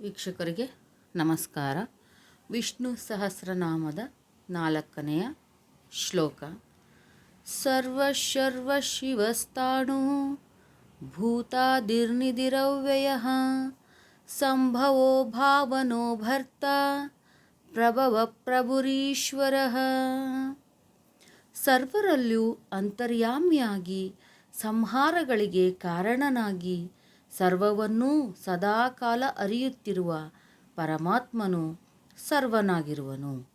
ವೀಕ್ಷಕರಿಗೆ ನಮಸ್ಕಾರ. ವಿಷ್ಣು ಸಹಸ್ರನಾಮದ ನಾಲ್ಕನೆಯ ಶ್ಲೋಕ. ಸರ್ವಶರ್ವ ಶಿವಸ್ತಾಣು ಭೂತಾದಿರ್ನಿಧಿರವ್ಯಯ ಸಂಭವೋ ಭಾವನೋ ಭರ್ತ ಪ್ರಭವ ಪ್ರಭುರೀಶ್ವರ. ಸರ್ವರಲ್ಲೂ ಅಂತರ್ಯಾಮಿಯಾಗಿ ಸಂಹಾರಗಳಿಗೆ ಕಾರಣನಾಗಿ ಸರ್ವವನ್ನೂ ಸದಾಕಾಲ ಅರಿಯುತ್ತಿರುವ ಪರಮಾತ್ಮನು ಸರ್ವನಾಗಿರುವನು.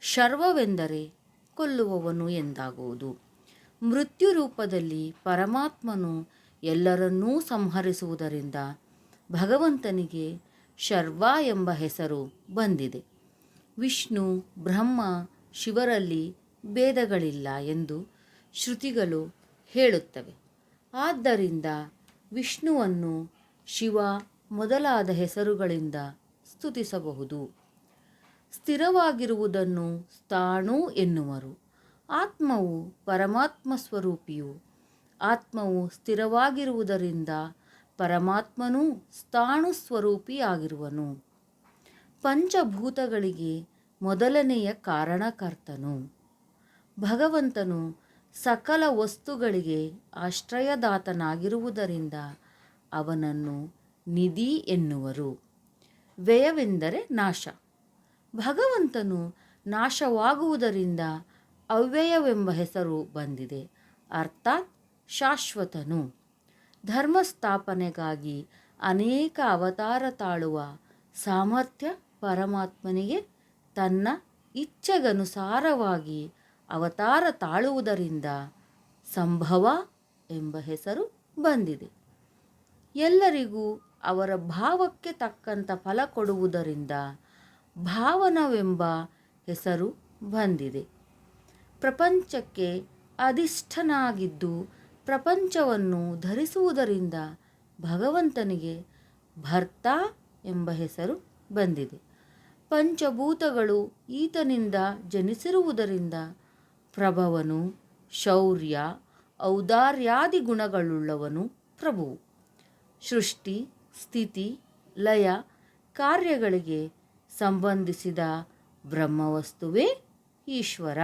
ಶರ್ವವೆಂದರೆ ಕೊಲ್ಲುವವನು ಎಂದಾಗುವುದು. ಮೃತ್ಯು ರೂಪದಲ್ಲಿ ಪರಮಾತ್ಮನು ಎಲ್ಲರನ್ನೂ ಸಂಹರಿಸುವುದರಿಂದ ಭಗವಂತನಿಗೆ ಶರ್ವ ಎಂಬ ಹೆಸರು ಬಂದಿದೆ. ವಿಷ್ಣು, ಬ್ರಹ್ಮ, ಶಿವರಲ್ಲಿ ಭೇದಗಳಿಲ್ಲ ಎಂದು ಶ್ರುತಿಗಳು ಹೇಳುತ್ತವೆ. ಆದ್ದರಿಂದ ವಿಷ್ಣುವನ್ನು ಶಿವ ಮೊದಲಾದ ಹೆಸರುಗಳಿಂದ ಸ್ತುತಿಸಬಹುದು. ಸ್ಥಿರವಾಗಿರುವುದನ್ನು ಸ್ಥಾಣು ಎನ್ನುವರು. ಆತ್ಮವು ಪರಮಾತ್ಮ ಸ್ವರೂಪಿಯು. ಆತ್ಮವು ಸ್ಥಿರವಾಗಿರುವುದರಿಂದ ಪರಮಾತ್ಮನೂ ಸ್ಥಾಣು ಸ್ವರೂಪಿಯಾಗಿರುವನು ಪಂಚಭೂತಗಳಿಗೆ ಮೊದಲನೆಯ ಕಾರಣಕರ್ತನು. ಭಗವಂತನು ಸಕಲ ವಸ್ತುಗಳಿಗೆ ಆಶ್ರಯದಾತನಾಗಿರುವುದರಿಂದ ಅವನನ್ನು ನಿಧಿ ಎನ್ನುವರು. ವ್ಯಯವೆಂದರೆ ನಾಶ. ಭಗವಂತನು ನಾಶವಾಗುವುದರಿಂದ ಅವ್ಯಯವೆಂಬ ಹೆಸರು ಬಂದಿದೆ. ಅರ್ಥಾತ್ ಶಾಶ್ವತನು. ಧರ್ಮಸ್ಥಾಪನೆಗಾಗಿ ಅನೇಕ ಅವತಾರ ತಾಳುವ ಸಾಮರ್ಥ್ಯ ಪರಮಾತ್ಮನಿಗೆ ತನ್ನ ಇಚ್ಛೆಗನುಸಾರವಾಗಿ ಅವತಾರ ತಾಳುವುದರಿಂದ ಸಂಭವ ಎಂಬ ಹೆಸರು ಬಂದಿದೆ. ಎಲ್ಲರಿಗೂ ಅವರ ಭಾವಕ್ಕೆ ತಕ್ಕಂಥ ಫಲ ಕೊಡುವುದರಿಂದ ಭಾವನವೆಂಬ ಹೆಸರು ಬಂದಿದೆ. ಪ್ರಪಂಚಕ್ಕೆ ಅಧಿಷ್ಠನಾಗಿದ್ದು ಪ್ರಪಂಚವನ್ನು ಧರಿಸುವುದರಿಂದ ಭಗವಂತನಿಗೆ ಭರ್ತ ಎಂಬ ಹೆಸರು ಬಂದಿದೆ. ಪಂಚಭೂತಗಳು ಈತನಿಂದ ಜನಿಸಿರುವುದರಿಂದ ಪ್ರಭವನು ಶೌರ್ಯ ಔದಾರ್ಯಾದಿ ಗುಣಗಳುಳ್ಳವನು ಪ್ರಭು. ಸೃಷ್ಟಿ ಸ್ಥಿತಿ ಲಯ ಕಾರ್ಯಗಳಿಗೆ ಸಂಬಂಧಿಸಿದ ಬ್ರಹ್ಮವಸ್ತುವೇ ಈಶ್ವರ.